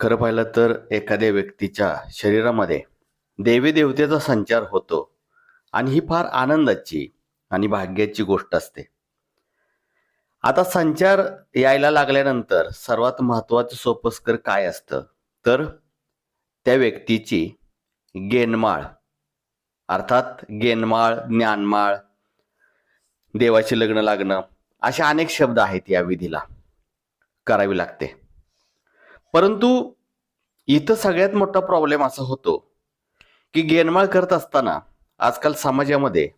खरं पाहिलं तर एखाद्या व्यक्तीच्या शरीरामध्ये देवी देवतेचा संचार होतो आणि ही फार आनंदाची आणि भाग्याची गोष्ट असते. आता संचार यायला लागल्यानंतर सर्वात महत्वाचं सोपस्कर काय असतं? तर त्या व्यक्तीची गेनमाळ अर्थात गेनमाळ ज्ञानमाळ देवाचे लग्न लागणं असे अनेक शब्द आहेत या विधीला करावी लागते. परंतु इथं सगळ्यात मोठा प्रॉब्लेम असा होतो की गेनमाळ करत असताना आजकाल समाजामध्ये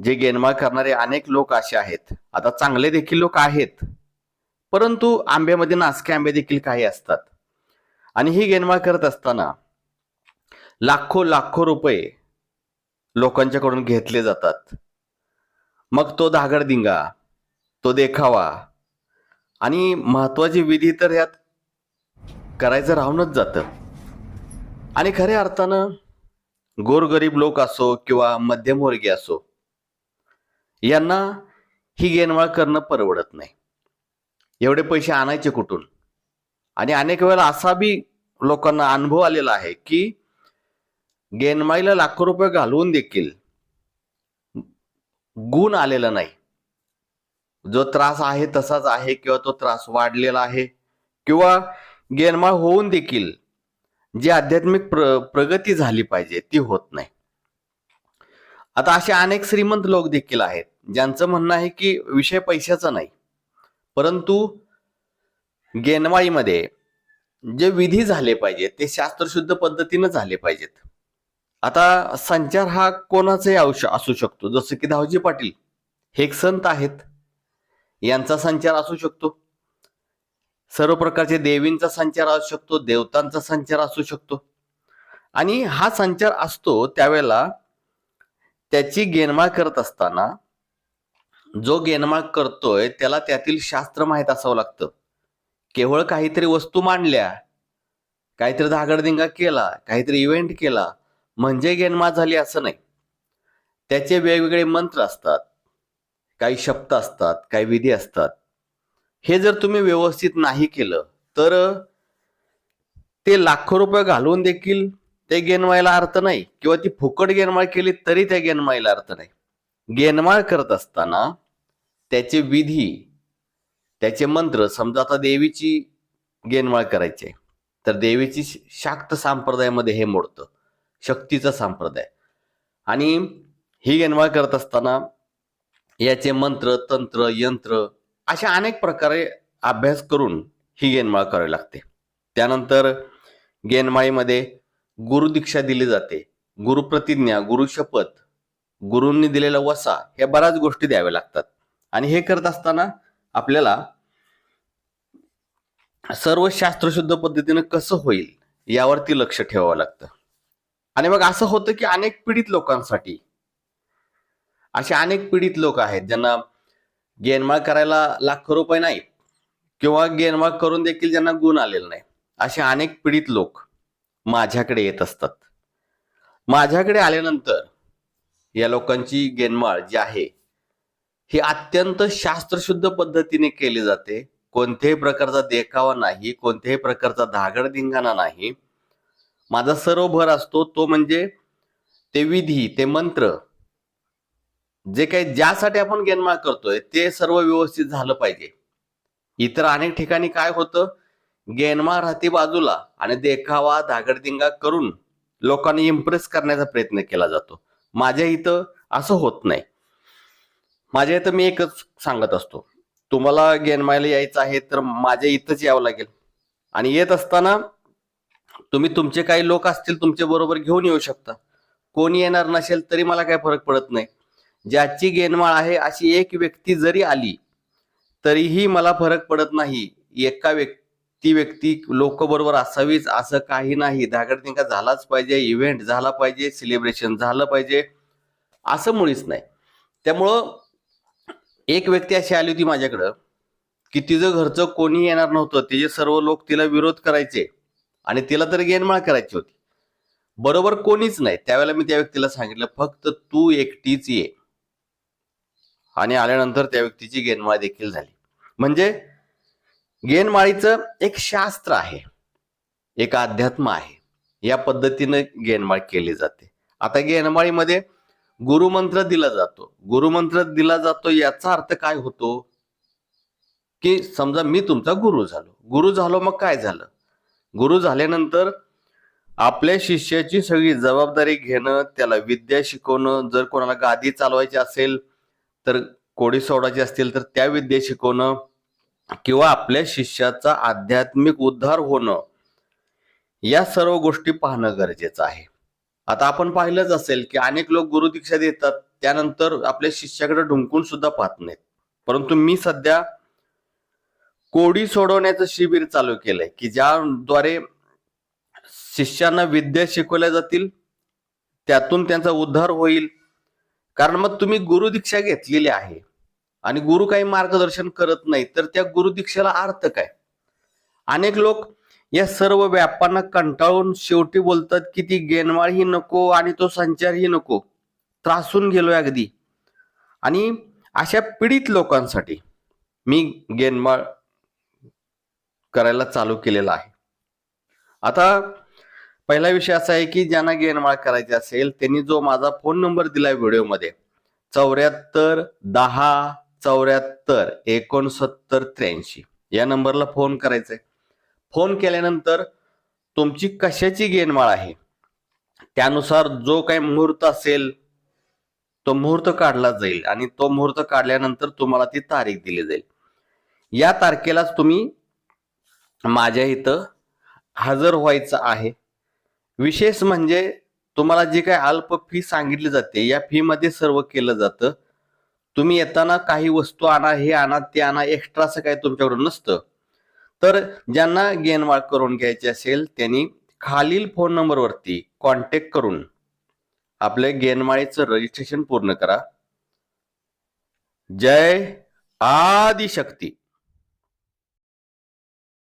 जे गेनमाळ करणारे अनेक लोक असे आहेत आता चांगले देखील लोक आहेत परंतु आंब्यामध्ये नासके आंबे देखील काही असतात. आणि ही गेनमाळ करत असताना लाखो लाखो रुपये लोकांच्याकडून घेतले जातात. मग तो धागडदिंगा तो देखावा आणि महत्वाची विधी तर यात करायचं राहूनच जातं. आणि खऱ्या अर्थानं गोरगरीब लोक असो किंवा मध्यमवर्गीय असो यांना ही गेनवाळ करणं परवडत नाही. एवढे पैसे आणायचे कुठून? आणि अनेक वेळेला असा बी लोकांना अनुभव आलेला आहे की गेनमाईला लाखो रुपये घालवून देखील गुण आलेला नाही. जो त्रास आहे तसाच आहे किंवा तो त्रास वाढलेला आहे किंवा गेनमाळ होऊन देखील जी आध्यात्मिक प्र प्रगती झाली पाहिजे ती होत नाही. आता असे अनेक श्रीमंत लोक देखील आहेत ज्यांचं म्हणणं आहे की विषय पैशाचा नाही परंतु गेनवाळीमध्ये जे विधी झाले पाहिजेत ते शास्त्रशुद्ध पद्धतीनं झाले पाहिजेत. आता संचार हा कोणाचाही आयुष्य असू शकतो जसं की धावजी पाटील हे एक संत आहेत. यांचा संचार असू शकतो. सर्व प्रकारचे देवींचा संचार असू शकतो देवतांचा संचार असू शकतो. आणि हा संचार असतो त्यावेळेला त्याची गेनमाळ करत असताना जो गेनमाळ करतोय त्याला त्यातील शास्त्र माहीत असावं लागतं. केवळ काहीतरी वस्तू मांडल्या काहीतरी धागडदिंगा केला काहीतरी इव्हेंट केला म्हणजे गेनमाळ झाली असं नाही. त्याचे वेगवेगळे मंत्र असतात. काही शब्द असतात काही विधी असतात. हे जर तुम्ही व्यवस्थित नाही केलं तर ते लाखो रुपये घालवून देखील ते गेनमायला अर्थ नाही. किंवा ती फुकट गेनमाळ केली तरी त्या गेनमायला अर्थ नाही. गेनमाळ करत असताना त्याचे विधी त्याचे मंत्र समजा आता देवीची गेनमाळ करायची. आहे, तर देवीची शाक्त संप्रदायामध्ये हे मोडतं. शक्तीचा संप्रदाय. आणि ही गेनमाळ करत असताना याचे मंत्र तंत्र यंत्र अशा अनेक प्रकारे अभ्यास करून ही गेनमाळ करावी लागते. त्यानंतर गेनमाळीमध्ये गुरुदीक्षा दिली जाते. गुरुप्रतिज्ञा गुरुशपथ गुरूंनी दिलेला वसा ह्या बऱ्याच गोष्टी द्याव्या लागतात. आणि हे करत असताना आपल्याला सर्व शास्त्रशुद्ध पद्धतीनं कसं होईल यावरती लक्ष ठेवावं लागतं. आणि मग असं होतं की अनेक पीडित लोकांसाठी असे अनेक पीडित लोक आहेत ज्यांना गेनमाळ करायला लाखो रुपये नाहीत किंवा गेनमाळ करून देखील ज्यांना गुण आलेला नाही असे अनेक पीडित लोक माझ्याकडे येत असतात. माझ्याकडे आल्यानंतर या लोकांची गेनमाळ जी आहे ही अत्यंत शास्त्रशुद्ध पद्धतीने केली जाते. कोणत्याही प्रकारचा देखावा नाही कोणत्याही प्रकारचा धागडधिंगाणा नाही. माझा सर्व भर असतो तो म्हणजे ते विधी ते मंत्र. जे काही ज्यासाठी आपण गेनमार्क करतोय ते सर्व व्यवस्थित झालं पाहिजे. इतर अनेक ठिकाणी काय होतं? गेनमार राहते बाजूला आणि देखावा धागडदिंगा करून लोकांनी इम्प्रेस करण्याचा प्रयत्न केला जातो. माझ्या इथं असं होत नाही. माझ्या इथं मी एकच सांगत असतो. तुम्हाला गेनमायला यायचं आहे तर माझ्या इथंच यावं लागेल. आणि येत असताना तुम्ही तुमचे काही लोक असतील तुमच्या बरोबर घेऊन येऊ शकता. कोणी येणार नसेल तरी मला काही फरक पडत नाही. ज्याची गेनमाळ आहे अशी एक व्यक्ती जरी आली तरीही मला फरक पडत नाही. एका व्यक्ती व्यक्ती लोक बरोबर असावीच असं काही नाही. धागडधिंगा झालाच पाहिजे इव्हेंट झाला पाहिजे सेलिब्रेशन झालं पाहिजे असं मुळीच नाही. त्यामुळं एक व्यक्ती अशी आली होती माझ्याकडं की तिचं घरचं कोणी येणार नव्हतं. तिचे सर्व लोक तिला विरोध करायचे आणि तिला तर गेनमाळ करायची होती. बरोबर कोणीच नाही. त्यावेळेला मी त्या व्यक्तीला सांगितलं फक्त तू एकटीच ये. आणि आल्यानंतर त्या व्यक्तीची गेनमाळ देखील झाली. म्हणजे गेनमाळीचं एक शास्त्र आहे. एक अध्यात्म आहे. या पद्धतीनं गेनमाळ केली जाते. आता गेनमाळीमध्ये गुरुमंत्र दिला जातो. गुरुमंत्र दिला जातो याचा अर्थ काय होतो? की समजा मी तुमचा गुरु झालो. गुरु झालो मग काय झालं? गुरु झाल्यानंतर आपल्या शिष्याची सगळी जबाबदारी घेणं त्याला विद्या शिकवणं जर कोणाला गादी चालवायची असेल तर कोडी सोडायची असतील तर त्या विद्या शिकवणं किंवा आपल्या शिष्याचा आध्यात्मिक उद्धार होणं या सर्व गोष्टी पाहणं गरजेचं आहे. आता आपण पाहिलंच असेल की अनेक लोक गुरुदीक्षा देतात त्यानंतर आपल्या शिष्याकडे ढुंकून सुद्धा पाहत नाहीत. परंतु मी सध्या कोडी सोडवण्याचं शिबिर चालू केलंय की ज्याद्वारे शिष्यांना विद्या शिकवल्या जातील त्यातून त्यांचा उद्धार होईल. कारण मग तुम्ही गुरुदीक्षा घेतलेली आहे. आणि गुरु काही मार्गदर्शन करत नाही तर त्या गुरुदीक्षेला अर्थ काय? अनेक लोक या सर्व व्यापांना कंटाळून शेवटी बोलतात की ती गेनमाळही नको आणि तो संचारही नको. त्रासून गेलोय अगदी. आणि अशा पीडित लोकांसाठी मी गेनमाळ करायला चालू केलेला आहे. आता पहिला विषय असा आहे की ज्यांना गेनमाळ करायची असेल त्यांनी जो माझा फोन नंबर दिला व्हिडिओमध्ये चौऱ्याहत्तर दहा चौऱ्याहत्तर एकोणसत्तर त्र्याऐंशी या नंबरला फोन करायचा आहे. फोन केल्यानंतर तुमची कशाची गेनमाळ आहे? त्यानुसार जो काही मुहूर्त असेल तो मुहूर्त काढला जाईल आणि तो मुहूर्त काढल्यानंतर तुम्हाला ती तारीख दिली जाईल. या तारखेलाच तुम्ही माझ्या इथं हजर व्हायचं आहे. विशेष म्हणजे तुम्हाला जी काही अल्प फी सांगितली जाते या फीमध्ये सर्व केलं जातं. तुम्ही येताना काही वस्तू आणा हे आणा ते आणा एक्स्ट्रा असं काही तुमच्याकडून नसतं. तर ज्यांना गेनवाळ करून घ्यायची असेल त्यांनी खालील फोन नंबरवरती कॉन्टॅक्ट करून आपल्या गेनमाळीचं रजिस्ट्रेशन पूर्ण करा. जय आदिशक्ती.